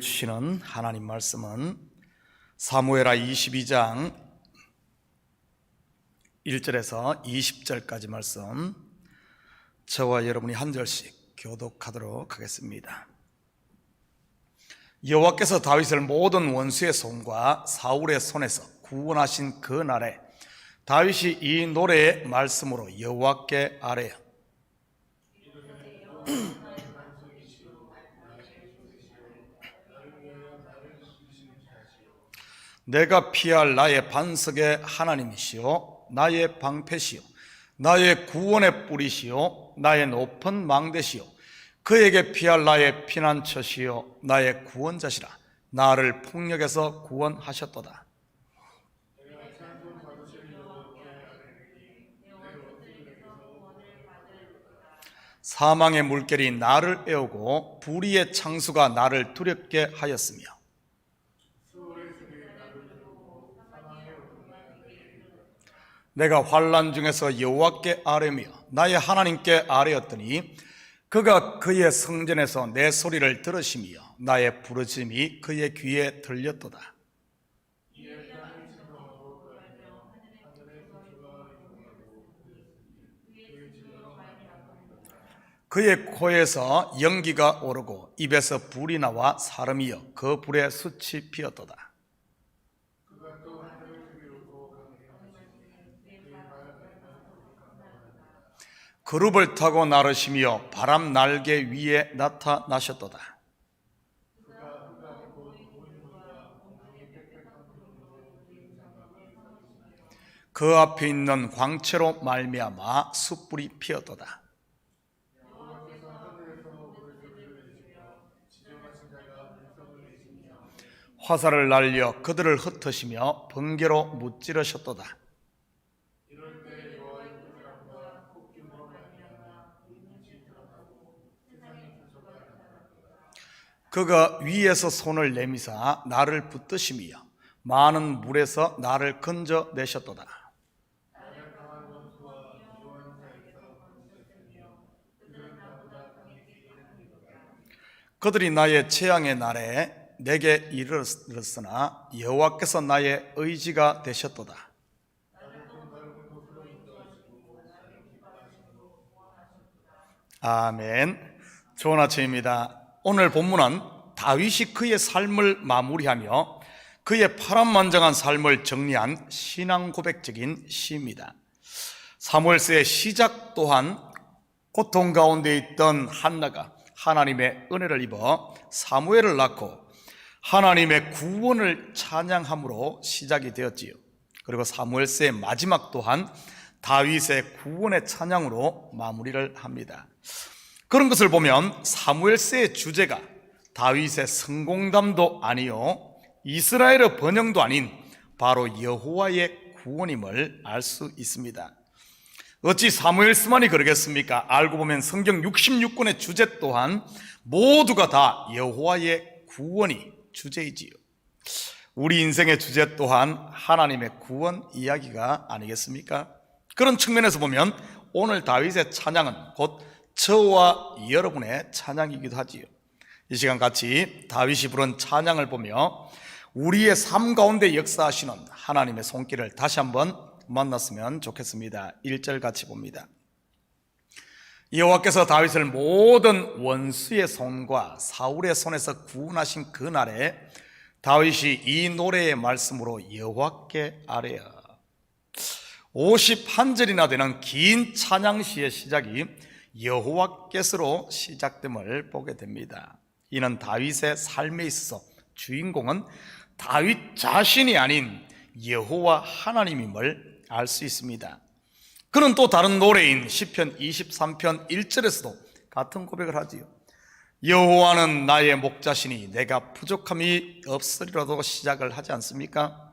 주시는 하나님 말씀은 사무엘하 22장 1절에서 20절까지 말씀 저와 여러분이 한 절씩 교독하도록 하겠습니다. 여호와께서 다윗을 모든 원수의 손과 사울의 손에서 구원하신 그 날에 다윗이 이 노래의 말씀으로 여호와께 아뢰어 내가 피할 나의 반석의 하나님이시요 나의 방패시요 나의 구원의 뿌리시요 나의 높은 망대시요 그에게 피할 나의 피난처시요 나의 구원자시라. 나를 폭력에서 구원하셨도다. 사망의 물결이 나를 에우고 불의의 창수가 나를 두렵게 하였으며 내가 환란 중에서 여호와께 아뢰며 나의 하나님께 아뢰었더니 그가 그의 성전에서 내 소리를 들으시며 나의 부르짐이 그의 귀에 들렸도다. 그의 코에서 연기가 오르고 입에서 불이 나와 사람이여 그 불에 숯이 피었도다. 그룹을 타고 나르시며 바람 날개 위에 나타나셨도다. 그 앞에 있는 광채로 말미암아 숯불이 피었도다. 화살을 날려 그들을 흩으시며 번개로 무찌르셨도다. 그가 위에서 손을 내미사 나를 붙드시며 많은 물에서 나를 건져 내셨도다. 그들이 나의 재앙의 날에 내게 이르렀으나 여호와께서 나의 의지가 되셨도다. 아멘. 좋은 아침입니다. 오늘 본문은 다윗이 그의 삶을 마무리하며 그의 파란만장한 삶을 정리한 신앙 고백적인 시입니다. 사무엘서의 시작 또한 고통 가운데 있던 한나가 하나님의 은혜를 입어 사무엘을 낳고 하나님의 구원을 찬양함으로 시작이 되었지요. 그리고 사무엘서의 마지막 또한 다윗의 구원의 찬양으로 마무리를 합니다. 그런 것을 보면 사무엘서의 주제가 다윗의 성공담도 아니요 이스라엘의 번영도 아닌 바로 여호와의 구원임을 알 수 있습니다. 어찌 사무엘스만이 그러겠습니까? 알고 보면 성경 66권의 주제 또한 모두가 다 여호와의 구원이 주제이지요. 우리 인생의 주제 또한 하나님의 구원 이야기가 아니겠습니까? 그런 측면에서 보면 오늘 다윗의 찬양은 곧 저와 여러분의 찬양이기도 하지요. 이 시간 같이 다윗이 부른 찬양을 보며 우리의 삶 가운데 역사하시는 하나님의 손길을 다시 한번 만났으면 좋겠습니다. 1절 같이 봅니다. 여호와께서 다윗을 모든 원수의 손과 사울의 손에서 구원하신 그 날에 다윗이 이 노래의 말씀으로 여호와께 아뢰어 51절이나 되는 긴 찬양시의 시작이 여호와께서로 시작됨을 보게 됩니다. 이는 다윗의 삶에 있어서 주인공은 다윗 자신이 아닌 여호와 하나님임을 알 수 있습니다. 그는 또 다른 노래인 시편 23편 1절에서도 같은 고백을 하지요. 여호와는 나의 목자시니 내가 부족함이 없으리라도 시작을 하지 않습니까?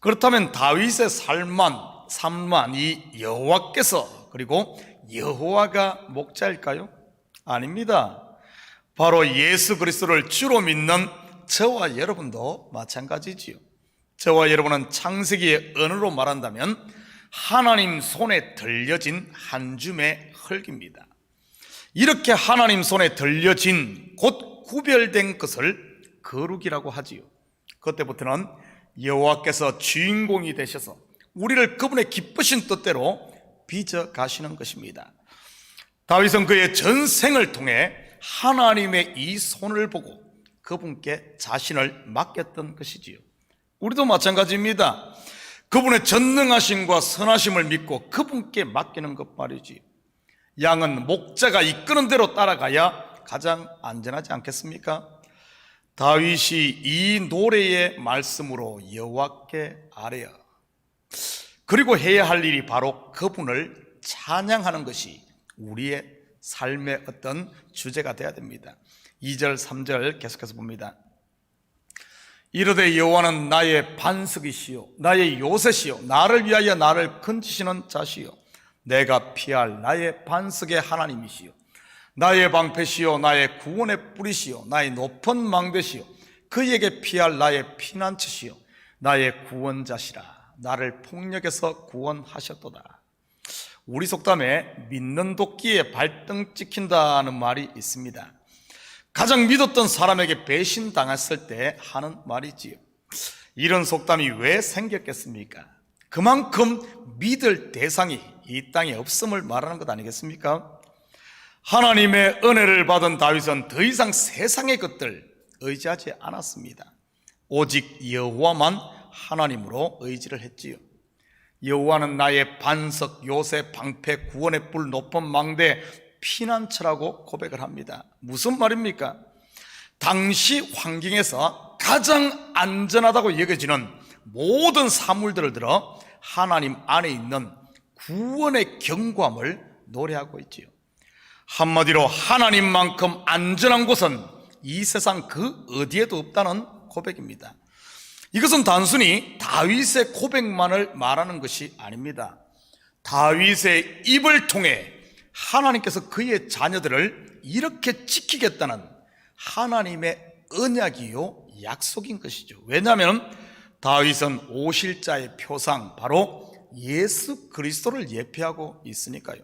그렇다면 다윗의 삶만 삶만 이 여호와께서 그리고 여호와가 목자일까요? 아닙니다. 바로 예수 그리스도를 주로 믿는 저와 여러분도 마찬가지지요. 저와 여러분은 창세기의 언어로 말한다면 하나님 손에 들려진 한 줌의 흙입니다. 이렇게 하나님 손에 들려진 곧 구별된 것을 거룩이라고 하지요. 그때부터는 여호와께서 주인공이 되셔서 우리를 그분의 기쁘신 뜻대로 빚어 가시는 것입니다. 다윗은 그의 전생을 통해 하나님의 이 손을 보고 그분께 자신을 맡겼던 것이지요. 우리도 마찬가지입니다. 그분의 전능하심과 선하심을 믿고 그분께 맡기는 것 말이지요. 양은 목자가 이끄는 대로 따라가야 가장 안전하지 않겠습니까? 다윗이 이 노래의 말씀으로 여호와께 아뢰어 그리고 해야 할 일이 바로 그분을 찬양하는 것이 우리의 삶의 어떤 주제가 되어야 됩니다. 2절, 3절 계속해서 봅니다. 이르되 여호와는 나의 반석이시요 나의 요새시요 나를 위하여 나를 건지시는 자시요 내가 피할 나의 반석의 하나님이시요 나의 방패시요 나의 구원의 뿌리시요 나의 높은 망대시요 그에게 피할 나의 피난처시요 나의 구원자시라 나를 폭력에서 구원하셨도다 우리 속담에 믿는 도끼에 발등 찍힌다는 말이 있습니다 가장 믿었던 사람에게 배신당했을 때 하는 말이지요. 이런 속담이 왜 생겼겠습니까? 그만큼 믿을 대상이 이 땅에 없음을 말하는 것 아니겠습니까? 하나님의 은혜를 받은 다윗은 더 이상 세상의 것들 의지하지 않았습니다. 오직 여호와만 하나님으로 의지를 했지요. 여호와는 나의 반석, 요새, 방패, 구원의 뿔, 높은 망대, 피난처라고 고백을 합니다. 무슨 말입니까? 당시 환경에서 가장 안전하다고 여겨지는 모든 사물들을 들어 하나님 안에 있는 구원의 경고함을 노래하고 있지요. 한마디로 하나님만큼 안전한 곳은 이 세상 그 어디에도 없다는 고백입니다. 이것은 단순히 다윗의 고백만을 말하는 것이 아닙니다. 다윗의 입을 통해 하나님께서 그의 자녀들을 이렇게 지키겠다는 하나님의 언약이요 약속인 것이죠. 왜냐하면 다윗은 오실자의 표상 바로 예수 그리스도를 예표하고 있으니까요.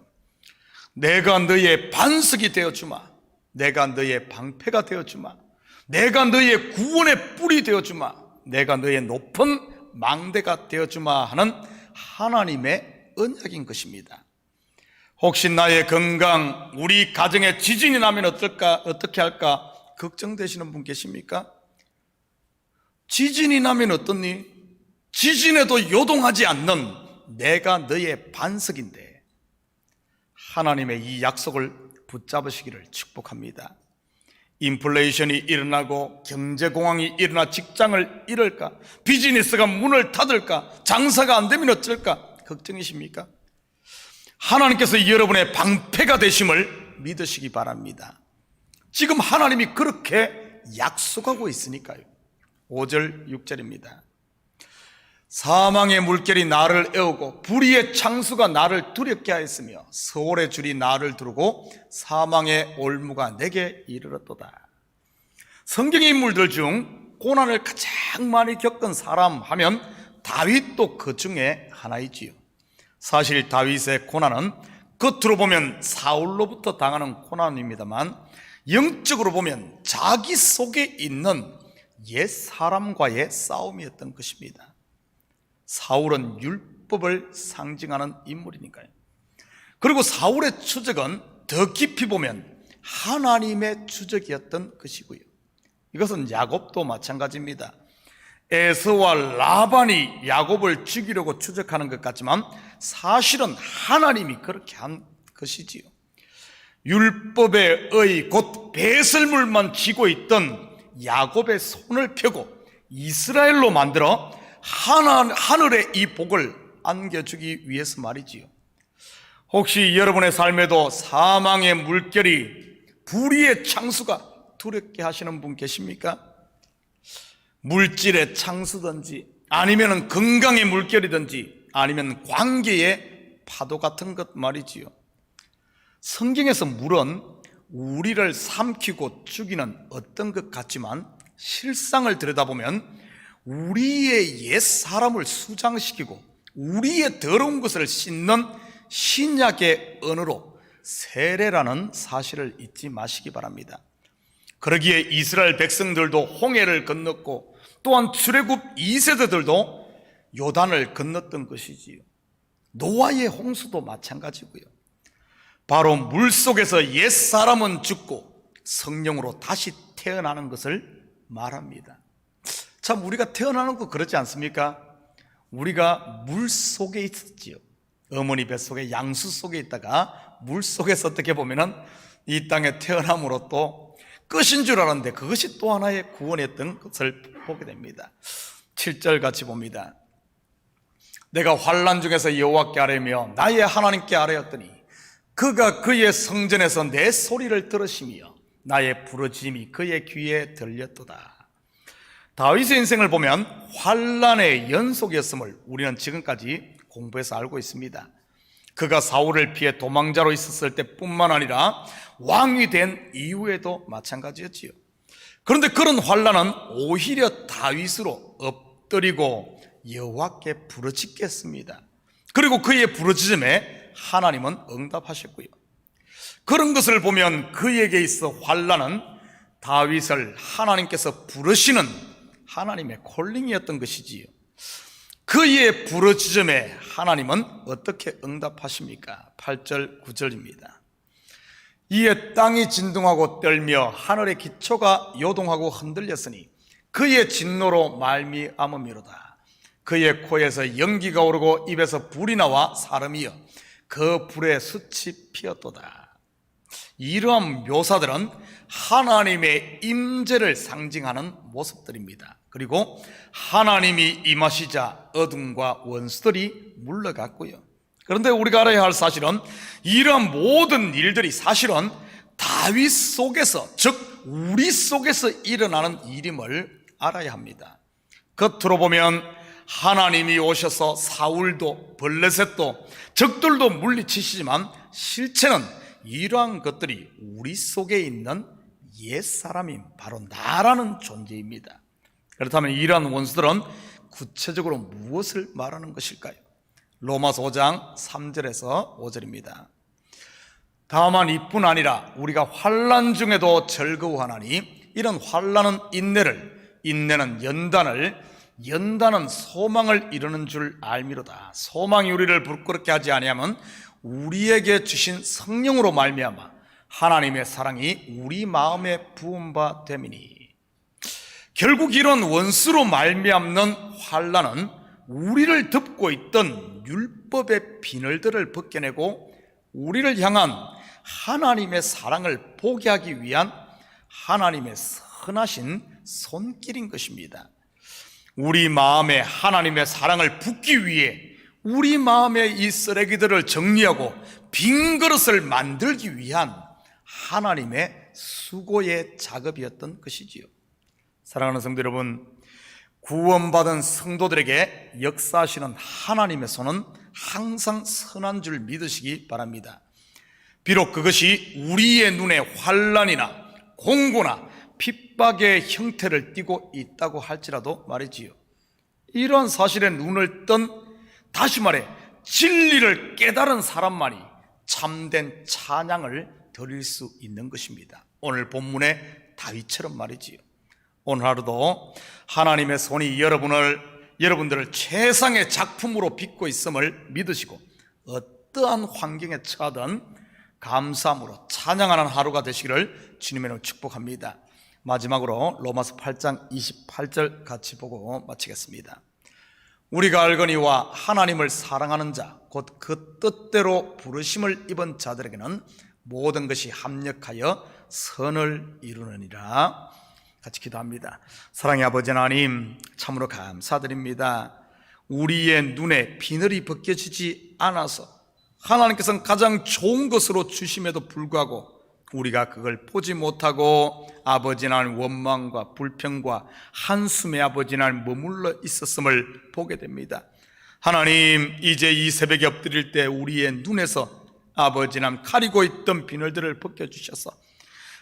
내가 너의 반석이 되어 주마. 내가 너의 방패가 되어 주마. 내가 너의 구원의 뿔이 되어 주마. 내가 너의 높은 망대가 되어 주마 하는 하나님의 언약인 것입니다. 혹시 나의 건강, 우리 가정에 지진이 나면 어떨까, 어떻게 할까 걱정되시는 분 계십니까? 지진이 나면 어떻니? 지진에도 요동하지 않는 내가 너의 반석인데 하나님의 이 약속을 붙잡으시기를 축복합니다. 인플레이션이 일어나고 경제공황이 일어나 직장을 잃을까? 비즈니스가 문을 닫을까? 장사가 안 되면 어쩔까? 걱정이십니까? 하나님께서 여러분의 방패가 되심을 믿으시기 바랍니다. 지금 하나님이 그렇게 약속하고 있으니까요. 5절, 6절입니다. 사망의 물결이 나를 에우고 불의의 창수가 나를 두렵게 하였으며 서울의 줄이 나를 두르고 사망의 올무가 내게 이르렀도다. 성경의 인물들 중 고난을 가장 많이 겪은 사람 하면 다윗도 그 중에 하나이지요. 사실 다윗의 고난은 겉으로 보면 사울로부터 당하는 고난입니다만 영적으로 보면 자기 속에 있는 옛 사람과의 싸움이었던 것입니다. 사울은 율법을 상징하는 인물이니까요. 그리고 사울의 추적은 더 깊이 보면 하나님의 추적이었던 것이고요. 이것은 야곱도 마찬가지입니다. 에서와 라반이 야곱을 죽이려고 추적하는 것 같지만 사실은 하나님이 그렇게 한 것이지요. 율법의 의, 곧 배설물만 쥐고 있던 야곱의 손을 펴고 이스라엘로 만들어 하나, 하늘의 이 복을 안겨주기 위해서 말이지요. 혹시 여러분의 삶에도 사망의 물결이 불의의 창수가 두렵게 하시는 분 계십니까? 물질의 창수든지 아니면 건강의 물결이든지 아니면 관계의 파도 같은 것 말이지요. 성경에서 물은 우리를 삼키고 죽이는 어떤 것 같지만 실상을 들여다보면 우리의 옛 사람을 수장시키고 우리의 더러운 것을 씻는 신약의 언어로 세례라는 사실을 잊지 마시기 바랍니다. 그러기에 이스라엘 백성들도 홍해를 건넜고 또한 출애굽 2세대들도 요단을 건넜던 것이지요. 노아의 홍수도 마찬가지고요. 바로 물 속에서 옛 사람은 죽고 성령으로 다시 태어나는 것을 말합니다. 참 우리가 태어나는 거 그렇지 않습니까? 우리가 물 속에 있었지요. 어머니 뱃속에 양수 속에 있다가 물 속에서 어떻게 보면은 이 땅에 태어남으로 또 끝인 줄 알았는데 그것이 또 하나의 구원했던 것을 보게 됩니다. 7절 같이 봅니다. 내가 환란 중에서 여호와께 아뢰며 나의 하나님께 아뢰었더니 그가 그의 성전에서 내 소리를 들으시며 나의 부르짖음이 그의 귀에 들렸도다. 다윗의 인생을 보면 환란의 연속이었음을 우리는 지금까지 공부해서 알고 있습니다. 그가 사울을 피해 도망자로 있었을 때뿐만 아니라 왕이 된 이후에도 마찬가지였지요. 그런데 그런 환란은 오히려 다윗으로 엎드리고 여호와께 부르짖겠습니다. 그리고 그의 부르짖음에 하나님은 응답하셨고요. 그런 것을 보면 그에게 있어 환란은 다윗을 하나님께서 부르시는 하나님의 콜링이었던 것이지요. 그의 부르짖음에 하나님은 어떻게 응답하십니까? 8절 9절입니다. 이에 땅이 진동하고 떨며 하늘의 기초가 요동하고 흔들렸으니 그의 진노로 말미암음이로다. 그의 코에서 연기가 오르고 입에서 불이 나와 사람이여 그 불에 숯이 피었도다. 이러한 묘사들은 하나님의 임재를 상징하는 모습들입니다. 그리고 하나님이 임하시자 어둠과 원수들이 물러갔고요. 그런데 우리가 알아야 할 사실은 이러한 모든 일들이 사실은 다윗 속에서 즉 우리 속에서 일어나는 일임을 알아야 합니다. 겉으로 보면 하나님이 오셔서 사울도 벌레셋도 적들도 물리치시지만 실체는 이러한 것들이 우리 속에 있는 옛 사람인 바로 나라는 존재입니다. 그렇다면 이러한 원수들은 구체적으로 무엇을 말하는 것일까요? 로마서 5장 3절에서 5절입니다. 다만 이뿐 아니라 우리가 환란 중에도 즐거워하나니 이런 환란은 인내를 인내는 연단을 연단은 소망을 이루는 줄 알미로다. 소망이 우리를 부끄럽게 하지 아니하면 우리에게 주신 성령으로 말미암아 하나님의 사랑이 우리 마음에 부은 바 됨이니 결국 이런 원수로 말미암는 환란은 우리를 덮고 있던 율법의 비늘들을 벗겨내고 우리를 향한 하나님의 사랑을 보게 하기 위한 하나님의 선하신 손길인 것입니다. 우리 마음에 하나님의 사랑을 붓기 위해 우리 마음의 이 쓰레기들을 정리하고 빈 그릇을 만들기 위한 하나님의 수고의 작업이었던 것이지요. 사랑하는 성도 여러분, 구원받은 성도들에게 역사하시는 하나님의 손은 항상 선한 줄 믿으시기 바랍니다. 비록 그것이 우리의 눈에 환란이나 공고나 핍박의 형태를 띠고 있다고 할지라도 말이지요. 이러한 사실에 눈을 뜬 다시 말해 진리를 깨달은 사람만이 참된 찬양을 드릴 수 있는 것입니다. 오늘 본문의 다윗처럼 말이지요. 오늘 하루도 하나님의 손이 여러분을 여러분들을 최상의 작품으로 빚고 있음을 믿으시고 어떠한 환경에 처하든 감사함으로 찬양하는 하루가 되시기를 주님의 이름으로 축복합니다. 마지막으로 로마서 8장 28절 같이 보고 마치겠습니다. 우리가 알거니와 하나님을 사랑하는 자, 곧 그 뜻대로 부르심을 입은 자들에게는 모든 것이 합력하여 선을 이루느니라. 같이 기도합니다. 사랑의 아버지 하나님, 참으로 감사드립니다. 우리의 눈에 비늘이 벗겨지지 않아서 하나님께서는 가장 좋은 것으로 주심에도 불구하고 우리가 그걸 보지 못하고 아버지 날 원망과 불평과 한숨의 아버지 날 머물러 있었음을 보게 됩니다. 하나님, 이제 이 새벽에 엎드릴 때 우리의 눈에서 아버지 남 가리고 있던 비늘들을 벗겨주셔서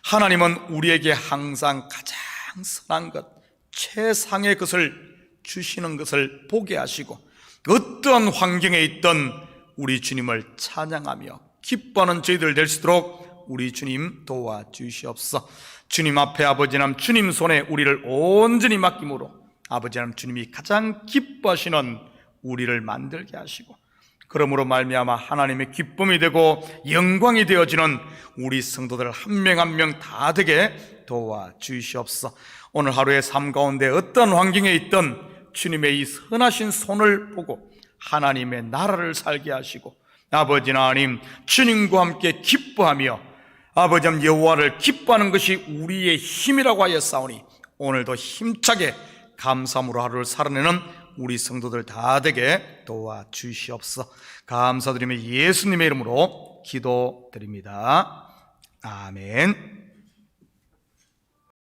하나님은 우리에게 항상 가장 선한 것, 최상의 것을 주시는 것을 보게 하시고 어떠한 환경에 있던 우리 주님을 찬양하며 기뻐하는 저희들 될 수 있도록 우리 주님 도와주시옵소서. 주님 앞에 아버지 남 주님 손에 우리를 온전히 맡김으로 아버지 남 주님이 가장 기뻐하시는 우리를 만들게 하시고 그러므로 말미암아 하나님의 기쁨이 되고 영광이 되어지는 우리 성도들 한 명 한 명 다 되게 도와 주시옵소서. 오늘 하루의 삶 가운데 어떤 환경에 있던 주님의 이 선하신 손을 보고 하나님의 나라를 살게 하시고 아버지 하나님 주님과 함께 기뻐하며 아버지 여호와를 기뻐하는 것이 우리의 힘이라고 싸우니 오늘도 힘차게 감사함으로 하루를 살아내는 우리 성도들 다 되게 도와 주시옵소서 감사드리며 예수님의 이름으로 기도드립니다. 아멘